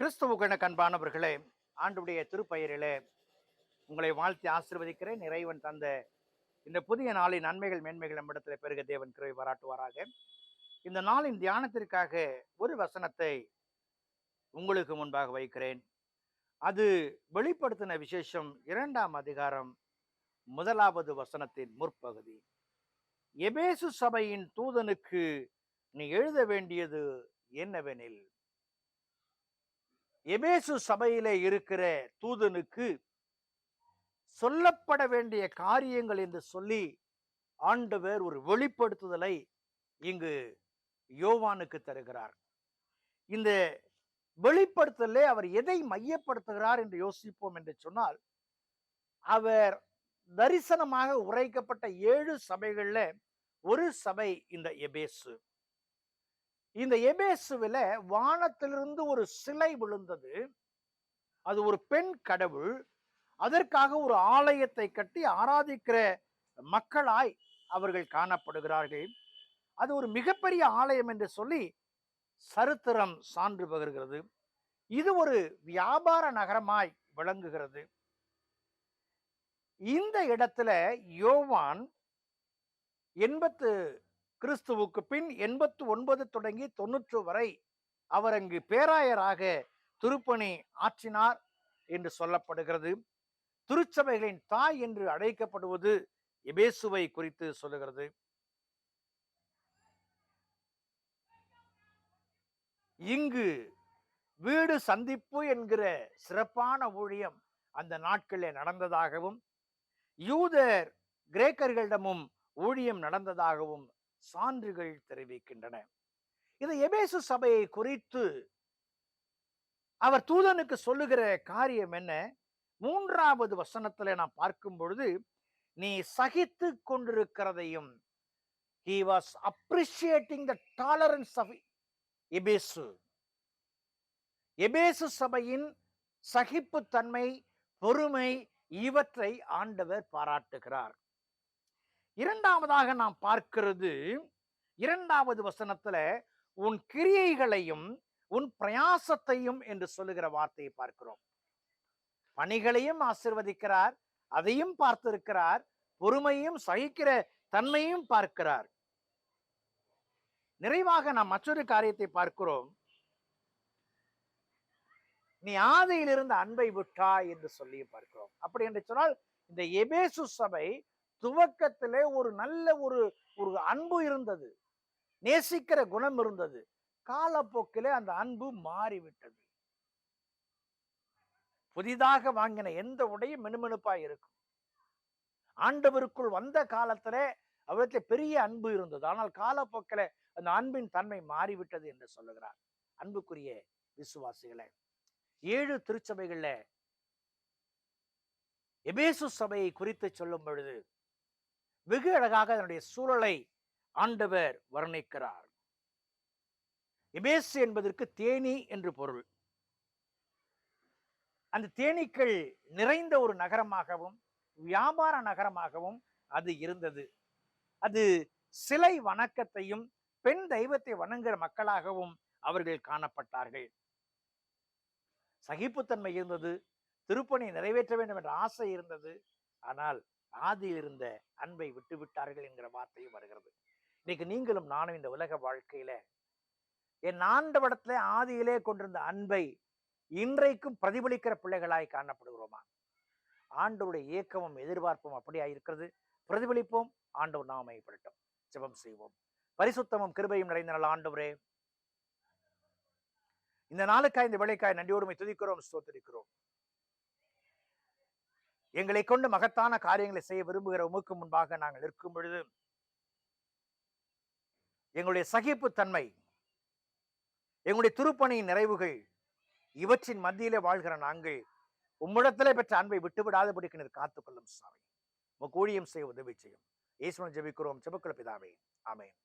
கிறிஸ்துவுக்கென கண்பானவர்களே ஆண்டுடைய திருப்பெயரிலே உங்களை வாழ்த்தி ஆசிர்வதிக்கிறேன். இறைவன் தந்த இந்த புதிய நாளின் நன்மைகள் மேன்மைகள் நம்மிடத்தில் பெருக தேவன் கிருவை பாராட்டுவாராக. இந்த நாளின் தியானத்திற்காக ஒரு வசனத்தை உங்களுக்கு முன்பாக வைக்கிறேன். அது வெளிப்படுத்தின விசேஷம் இரண்டாம் அதிகாரம் முதலாவது வசனத்தின் முற்பகுதி. எபேசு சபையின் தூதனுக்கு நீ எழுத வேண்டியது என்னவெனில் எபேசு சபையிலே இருக்கிற தூதனுக்கு சொல்லப்பட வேண்டிய காரியங்கள் என்று சொல்லி ஆண்டவர் ஒரு வெளிப்படுத்துதலை இங்கு யோவானுக்கு தருகிறார். இந்த வெளிப்படுத்தலே அவர் எதை மையப்படுத்துகிறார் என்று யோசிப்போம் என்று சொன்னால் அவர் தரிசனமாக உரைக்கப்பட்ட ஏழு சபைகளில் ஒரு சபை இந்த எபேசு. இந்த எபேசுவில வானத்திலிருந்து ஒரு சிலை விழுந்தது. அது ஒரு பெண் கடவுள். அதற்காக ஒரு ஆலயத்தை கட்டி ஆராதிக்கிற மக்களாய் அவர்கள் காணப்படுகிறார்கள். அது ஒரு மிகப்பெரிய ஆலயம் என்று சொல்லி சரித்திரம் சான்று பகிர்கிறது. இது ஒரு வியாபார நகரமாய் விளங்குகிறது. இந்த இடத்துல யோவான் எண்பத்து கிறிஸ்துவுக்கு பின் எண்பத்து ஒன்பது தொடங்கி தொன்னூற்று வரை அவர் அங்கு பேராயராக திருப்பணி ஆற்றினார் என்று சொல்லப்படுகிறது. திருச்சபைகளின் தாய் என்று அழைக்கப்படுவது எபேசுவை குறித்து சொல்லுகிறது. இங்கு வீடு சந்திப்பு என்கிற சிறப்பான ஊழியம் அந்த நாட்களில் நடந்ததாகவும் யூதர் கிரேக்கர்களிடமும் ஊழியம் நடந்ததாகவும் சான்றுகள் தெரிவிக்கின்றன. இது எபேசு சபையை குறித்து அவர் தூதனுக்கு சொல்லுகிற காரியம் என்ன? மூன்றாவது வசனத்துல நாம் பார்க்கும் பொழுது நீ சகித்து கொண்டிருக்கிறதையும் he was appreciating the tolerance of Ephesus. Ephesus சபையின் சகிப்புத்தன்மை பொறுமை இவற்றை ஆண்டவர் பாராட்டுகிறார். இரண்டாவதாக நாம் பார்க்கிறது இரண்டாவது வசனத்துல உன் கிரியைகளையும் உன் பிரயாசத்தையும் என்று சொல்லுகிற வார்த்தையை பார்க்கிறோம். பணிகளையும் ஆசிர்வதிக்கிறார் அதையும் பார்த்திருக்கிறார் பொறுமையும் சகிக்கிற தன்மையும் பார்க்கிறார். நிறைவாக நாம் மற்றொரு காரியத்தை பார்க்கிறோம். நீ ஆதையிலிருந்து அன்பை விட்டாய் என்று சொல்லி பார்க்கிறோம். அப்படி என்று சொன்னால் இந்த எபேசு சபை துவக்கத்திலே ஒரு நல்ல ஒரு ஒரு அன்பு இருந்தது. நேசிக்கிற குணம் இருந்தது. காலப்போக்கிலே அந்த அன்பு மாறிவிட்டது. புதிதாக வாங்கின எந்த உடையும் மினுமினுப்பாய் இருக்கும். ஆண்டவருக்குள் வந்த காலத்திலே அவருக்கு பெரிய அன்பு இருந்தது. ஆனால் காலப்போக்கில் அந்த அன்பின் தன்மை மாறிவிட்டது என்று சொல்லுகிறார். அன்புக்குரிய விசுவாசிகளே ஏழு திருச்சபைகள்ல எபேசு சபையை குறித்து சொல்லும் பொழுது வெகு அழகாக அதனுடைய சூழலை ஆண்டவர் வர்ணிக்கிறார். எபேசு என்பதற்கு தேனி என்று பொருள். அந்த தேனீக்கள் நிறைந்த ஒரு நகரமாகவும் வியாபார நகரமாகவும் அது இருந்தது. அது சிலை வணக்கத்தையும் பெண் தெய்வத்தை வணங்குகிற மக்களாகவும் அவர்கள் காணப்பட்டார்கள். சகிப்புத்தன்மை இருந்தது திருப்பணி நிறைவேற்ற வேண்டும் என்ற ஆசை இருந்தது. ஆனால் ஆதியில் இருந்த அன்பை விட்டு விட்டார்கள் என்கிற வார்த்தையும் வருகிறது. இன்னைக்கு நீங்களும் நானும் இந்த உலக வாழ்க்கையில என் ஆண்டவடத்துல ஆதியிலே கொண்டிருந்த அன்பை இன்றைக்கும் பிரதிபலிக்கிற பிள்ளைகளாய் காணப்படுகிறோமா? ஆண்டவருடைய இயக்கமும் எதிர்பார்ப்பும் அப்படியா இருக்கிறது. பிரதிபலிப்போம் ஆண்டவர் நாம மையப்படட்டும் ஜெபம் செய்வோம். பரிசுத்தமும் கிருபையும் நிறைந்த நாள் ஆண்டவரே. இந்த நாளுக்காய் இந்த வேலைக்காய் நன்றியோடுமை துதிக்கிறோம் ஸ்தோத்திரிக்கிறோம். எங்களை கொண்டு மகத்தான காரியங்களை செய்ய விரும்புகிற உமக்கு முன்பாக நாங்கள் இருக்கும் பொழுது எங்களுடைய சகிப்புத்தன்மை எங்களுடைய திருப்பணியின் நிறைவுகள் இவற்றின் மத்தியிலே வாழ்கிற நாங்கள் உம்மிடத்திலே பெற்ற அன்பை விட்டுவிடாதபடிக்கு நீர் காத்துக்கொள்ளும் சாமி. உமக்கு ஊழியம் செய்ய உதவி செய்யும். ஈஸ்வரன் ஜெபிக்கிறோம். செபக்குள்ள பிதாவே. ஆமேன்.